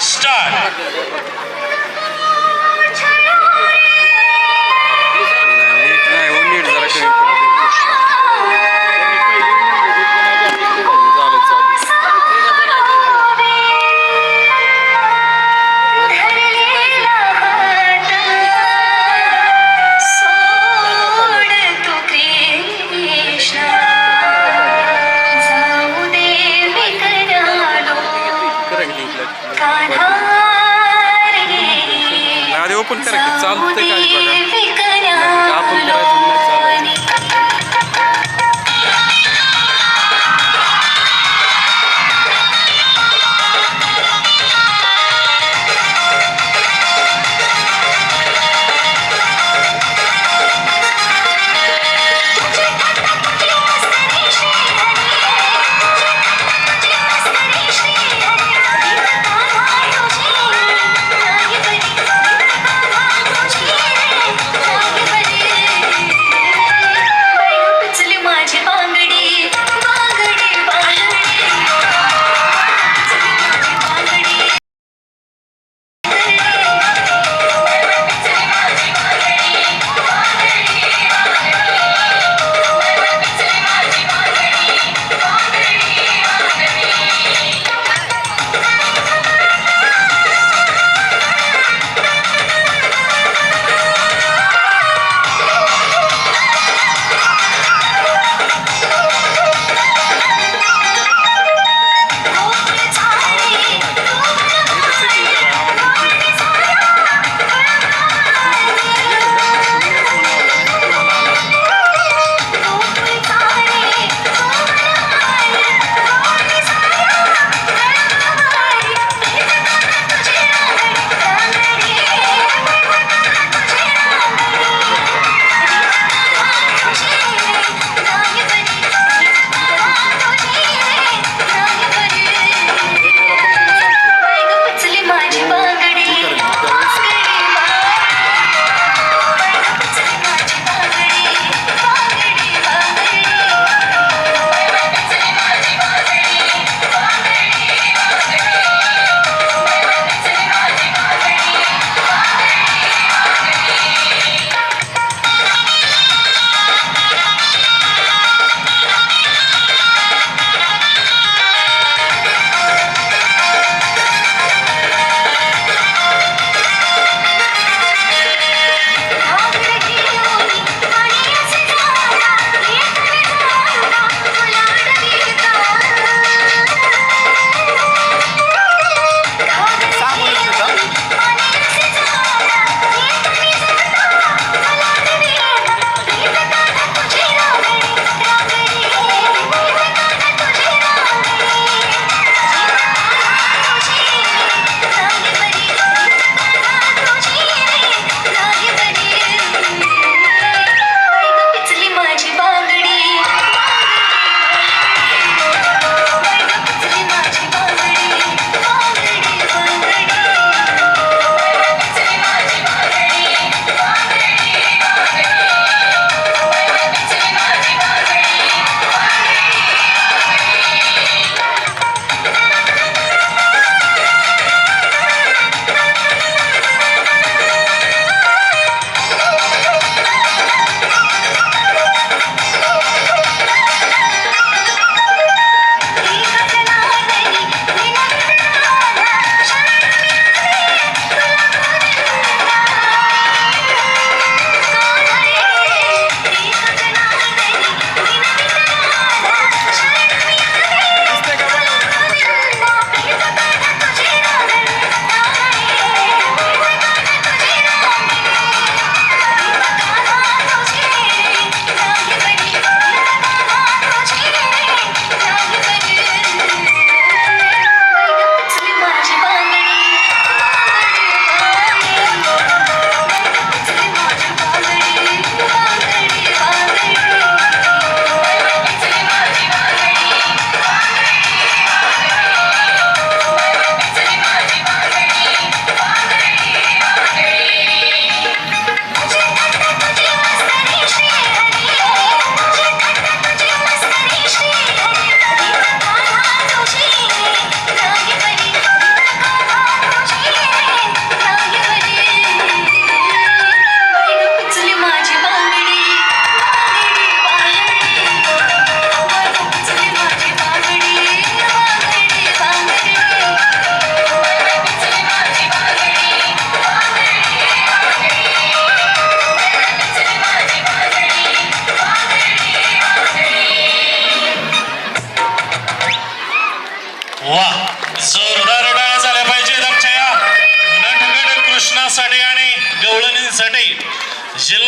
Start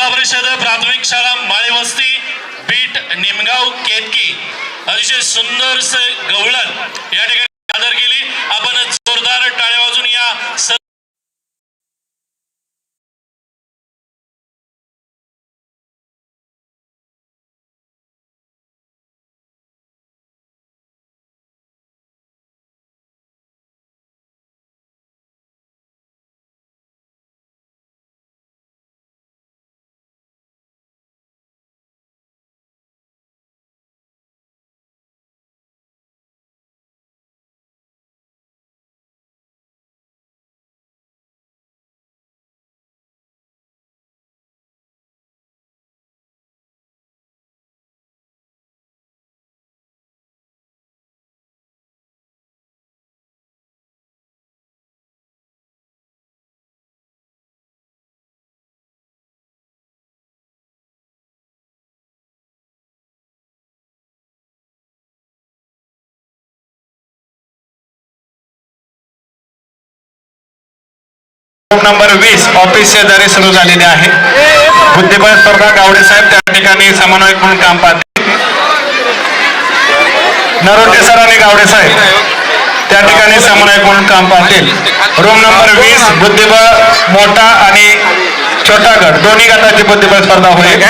जिल्हा परिषद प्राथमिक शाळा माळेवस्ती बीट निमगाव केतकी अतिशय सुंदर गवळण या ठिकाणी सादर केली. आपण जोरदार टाळ्या नंबर वीस ऑफिस शेजारी सुरू झालेले आहे. बुद्धिबळ स्पर्धा गावडे साहेब त्या ठिकाणी समन्वयक म्हणून काम पाहते नरोटे सर आणि गावडे साहेब त्या ठिकाणी समन्वयक म्हणून काम पाहतील रूम नंबर वीस बुद्धिबळ मोठा आणि छोटा गट दोन्ही गटाची बुद्धिबळ स्पर्धा होईल.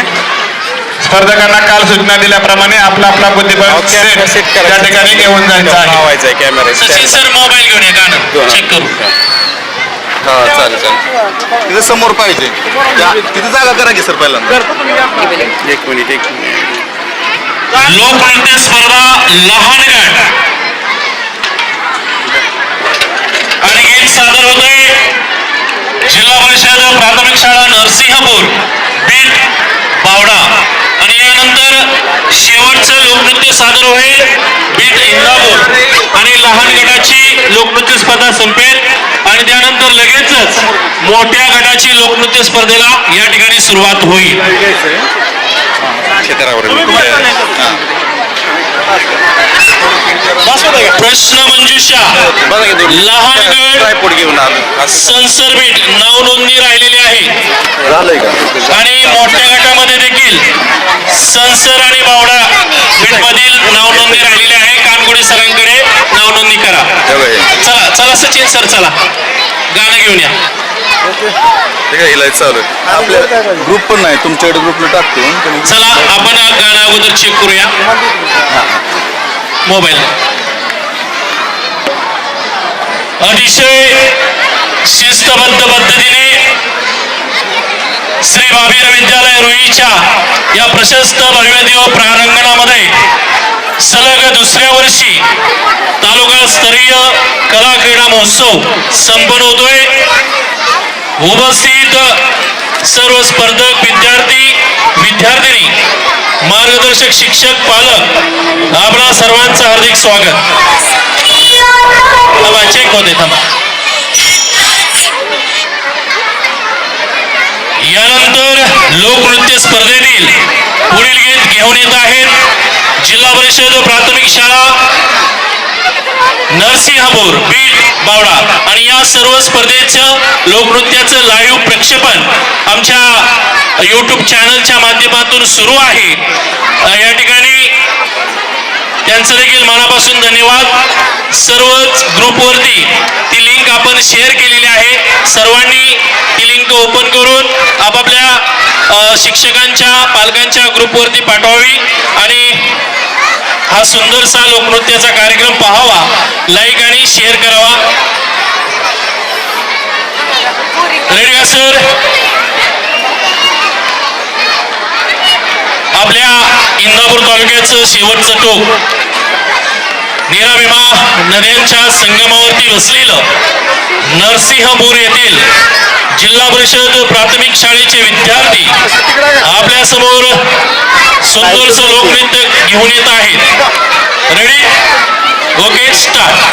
स्पर्धकांना काल सूचना दिल्याप्रमाणे आपला आपला बुद्धिबळ त्या ठिकाणी घेऊन जायचा आहे. सर मोबाईल घेऊन या चेक करू. हा चालेल चालेल. तिथं समोर पाहिजे. त्या- तिथं जागा करा की सर पहिल्यांदा. एक मिनिट एक मिनिट. लोकनृत्य स्पर्धा लहान गट आणि गीत सादर होते जिल्हा परिषद प्राथमिक शाळा नरसिंहपूर बीट बावडा. आणि यानंतर शेवटचं लोकनृत्य सादर होईल बीट इंदापूर. आणि लहान गटाची लोक त्यानंतर लगेचच मोठ्या गटाची लोकनृत्य स्पर्धेला या ठिकाणी सुरुवात होईल. प्रश्न मंजुषा. लहान गट संसरबीट नाव नोंदणी राहिलेली आहे. आणि मोठ्या गटामध्ये देखील संसर आणि बावडा बीटमधील नाव नोंदणी राहिलेली आहे. कानगुडे सरांकडे नाव नोंदणी करा. चला चला सचिन सर चला. गाणं घेऊन या. ते काय हिला चालू आहे. आपल्या ग्रुप पण नाही तुमच्याकडे ग्रुपला टाकतो तुम्ही- चला आपण गाणं अगोदर चेक करूया. मोबाईल. अतिशय शिस्तबद्ध पद्धतीने श्री भाभीर विद्यालय रुईच्या या प्रशस्त भव्यदेव प्रांगणामध्ये सलग दुसऱ्या वर्षी तालुका स्तरीय कला क्रीडा महोत्सव संपन्न होतोय उपस्थित सर्व स्पर्धक विद्यार्थी विद्यार्थिनी मार्गदर्शक शिक्षक पालक आपला सर्वांचं हार्दिक स्वागत. चेक होते थांबा. यानंतर लोकनृत्य स्पर्धेतील पुढील गीत घेऊन येत आहेत. जिल्हा परिषद प्राथमिक शाळा नरसिंहपूर बीट बावडा. आणि या सर्व स्पर्धेचं लोकनृत्याचं लाईव्ह प्रक्षेपण आमच्या यूट्यूब चॅनलच्या माध्यमातून सुरू आहे. या ठिकाणी त्यांचं देखील मनापासून धन्यवाद. सर्वच ग्रुपवरती ती लिंक आपण शेअर केलेली आहे. सर्वांनी ती लिंक ओपन करून आपापल्या शिक्षकांच्या पालकांच्या ग्रुपवरती पाठवावी आणि हा सुंदरसा लोकनृत्याचा कार्यक्रम पाहावा. लाईक आणि शेअर करावा. रेडी का सर आपल्या इंदापूर तालुक्याचं शेवटचं टोक. नीरा नद्यांच्या संगमावरती वसलेलं नरसिंहपूर येथील जिल्हा परिषद प्राथमिक शाळेचे विद्यार्थी आपल्यासमोर सुंदरच लोकनृत्य घेऊन येत आहेत. रेडी ओके स्टार्ट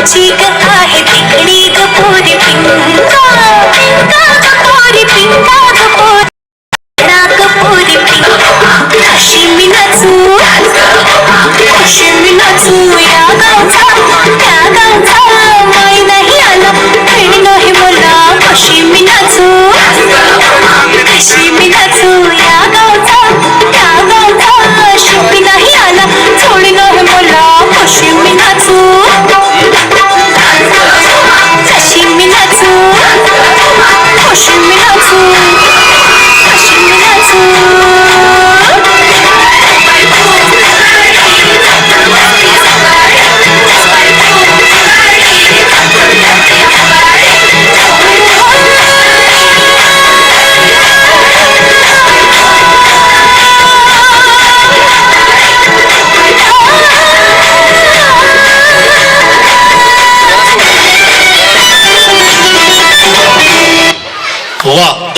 तुझी ग आहे तिकडी ग पोरी पिंगा. पिंगा ग पोरी पिंगा ग पोरी. पोरी पिंगा. अशी मी नाचू अशी मी नाचू या गावचा. त्या गावचा नाही आला. बहीण नाही मला कशी मी नाचू मी नाचू या गावचा. त्या गावचा नाही आला. थोडी नाही मला मी नाचू कशी मी नाचू कशी मी नाचू वा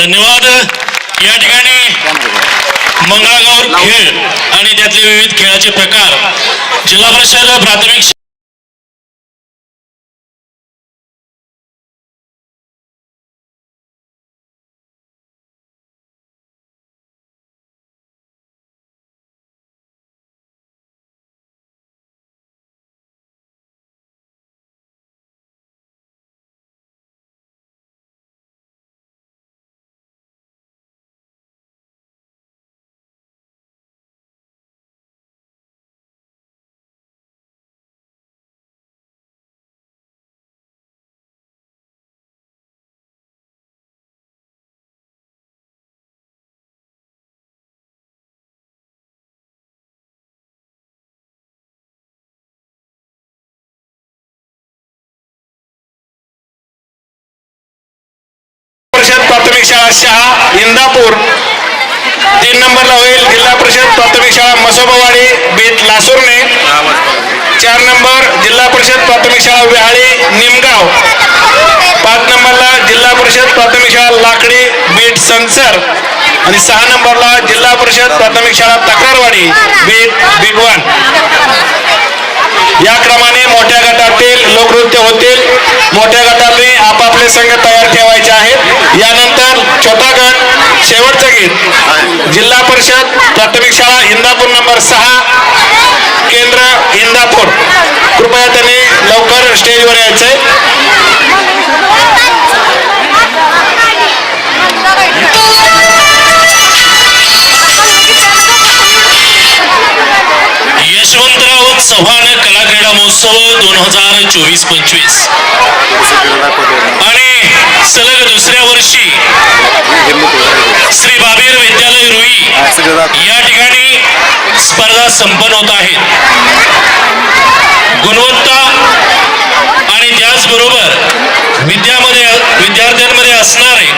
धन्यवाद. या ठिकाणी मंगळागौर खेळ आणि त्यातले विविध खेळाचे प्रकार जिल्हा परिषद प्राथमिक प्राथमिक शाळा शहा इंदापूर. तीन नंबरला होईल जिल्हा परिषद प्राथमिक शाळा मसोबावाडी बीट लासूरने. चार नंबर जिल्हा परिषद प्राथमिक शाळा विहाळी निमगाव. पाच नंबरला जिल्हा परिषद प्राथमिक शाळा लाकडी बीट संसर. आणि सहा नंबरला जिल्हा परिषद प्राथमिक शाळा तक्रारवाडी बीट बिगवान. या क्रमाने मोठ्या गटातील लोकनृत्य होतील. मोठ्या गटातले आपापले संघ तयार ठेवायचे आहेत. यानंतर छोटा गट शेवटचं गीत. जिल्हा परिषद प्राथमिक शाळा इंदापूर नंबर सहा. केंद्र इंदापूर. कृपया त्यांनी लवकर स्टेजवर यायचंय यशवंत चव्हाण कला क्रीडा महोत्सव दोन हजार चोवीस पंचवीस. आणि सलग दुसऱ्या वर्षी श्री बाबीर विद्यालय रुई या ठिकाणी स्पर्धा संपन्न होत आहेत. गुणवत्ता आणि त्याचबरोबर विद्यामध्ये विद्यार्थ्यांमध्ये असणारे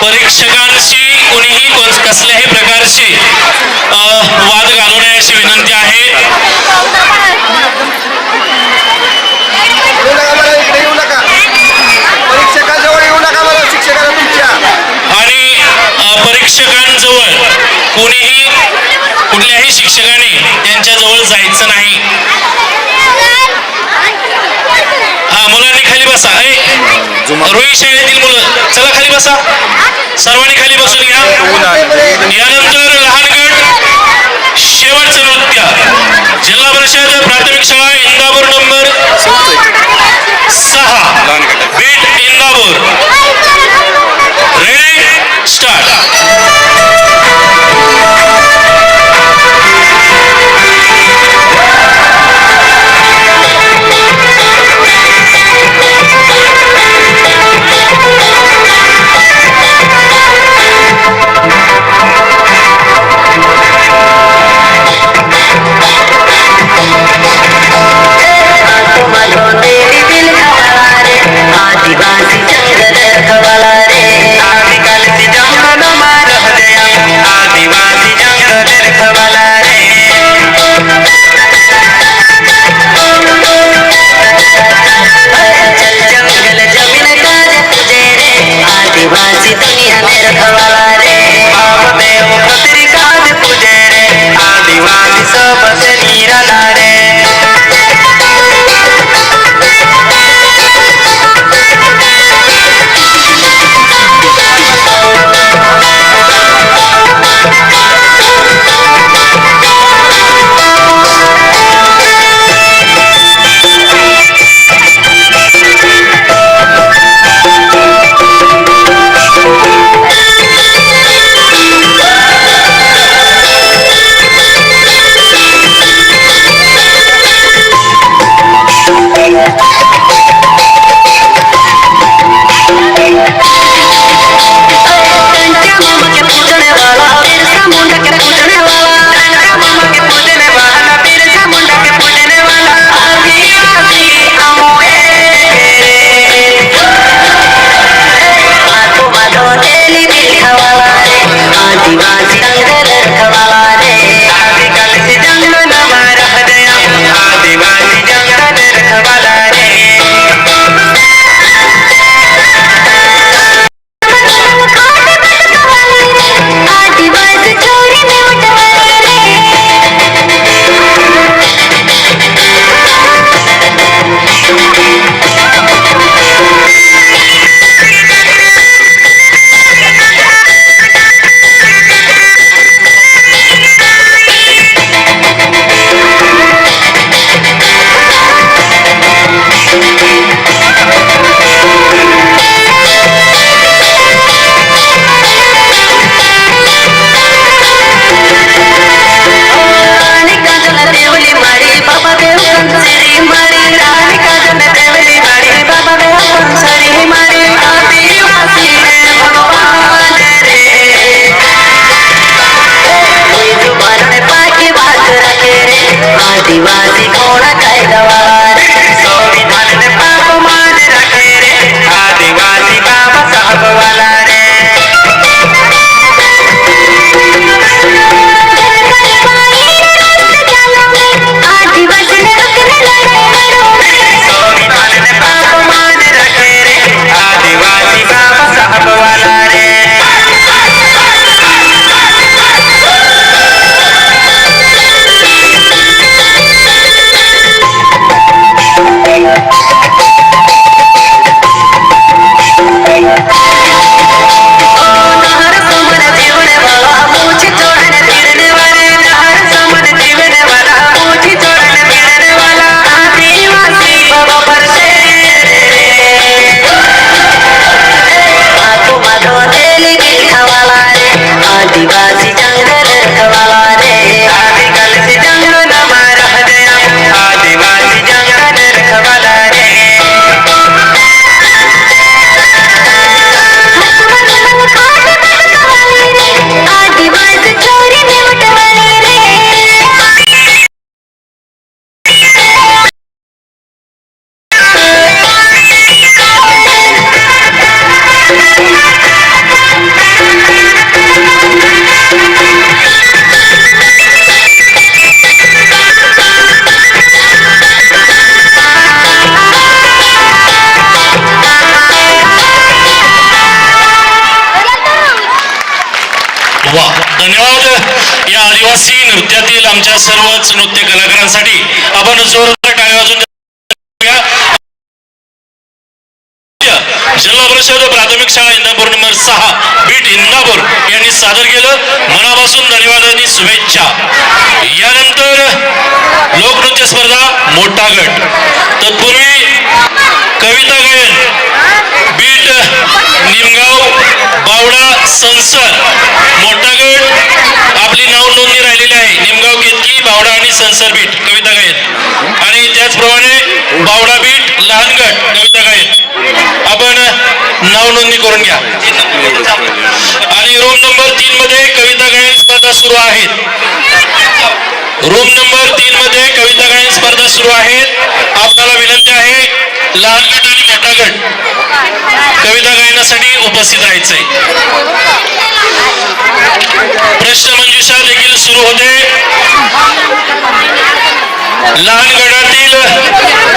परीक्षकांशी कोणीही कसल्याही प्रकारचे वाद घालू नये अशी विनंती आहे. आणि परीक्षकांजवळ कोणीही कुठल्याही शिक्षकाने त्यांच्याजवळ जायचं नाही. हा मुलांनी खाली बसा. रोहित शाळेतील मुलं चला खाली बसा. सर्वांनी खाली बसून घ्या. यानंतर लहान गट शेवटचं नृत्य. जिल्हा परिषद प्राथमिक शाळा इंदापूर नंबर सहा. बीट इंदापूर. रेडी स्टार्ट सर्वच नृत्य कलाकारांसाठी. आपण जोरदार टाळ्या वाजून जिल्हा परिषद प्राथमिक शाळा इंदापूर नंबर सहा बीट इंदापूर यांनी सादर केलं. मनापासून धन्यवाद आणि शुभेच्छा. यानंतर लोकनृत्य स्पर्धा मोठा गट. तत्पूर्वी कविता गायन बीट निमगाव बावडा संसर मोठा गट आपली नाव नोंदणी राहिलेली आहे निमगाव केतकी बावडा आणि संसर बीट कविता गायन. आणि त्याचप्रमाणे बावडा बीट लहान गट कविता गायन. आपण नाव नोंदणी करून घ्या. आणि रूम नंबर तीन मध्ये कविता गायन स्पर्धा सुरू आहेत. रूम नंबर तीन मध्ये कविता गायन स्पर्धा सुरू आहेत. आपल्याला विनंती आहे लहान गट आणि मोठा गट कविता गायनासाठी उपस्थित राहायचंय. प्रश्न मंजुषा देखील सुरू होते. लहान गटातील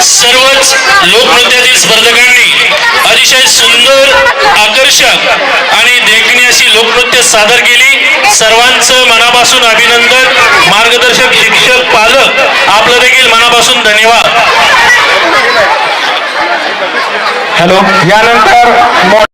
सर्वच लोकनृत्यातील स्पर्धकांनी अतिशय सुंदर आकर्षक आणि देखणी अशी लोकनृत्य सादर केली. सर्वांचं मनापासून अभिनंदन. मार्गदर्शक शिक्षक पालक आपलं देखील मनापासून धन्यवाद. हॅलो यानंतर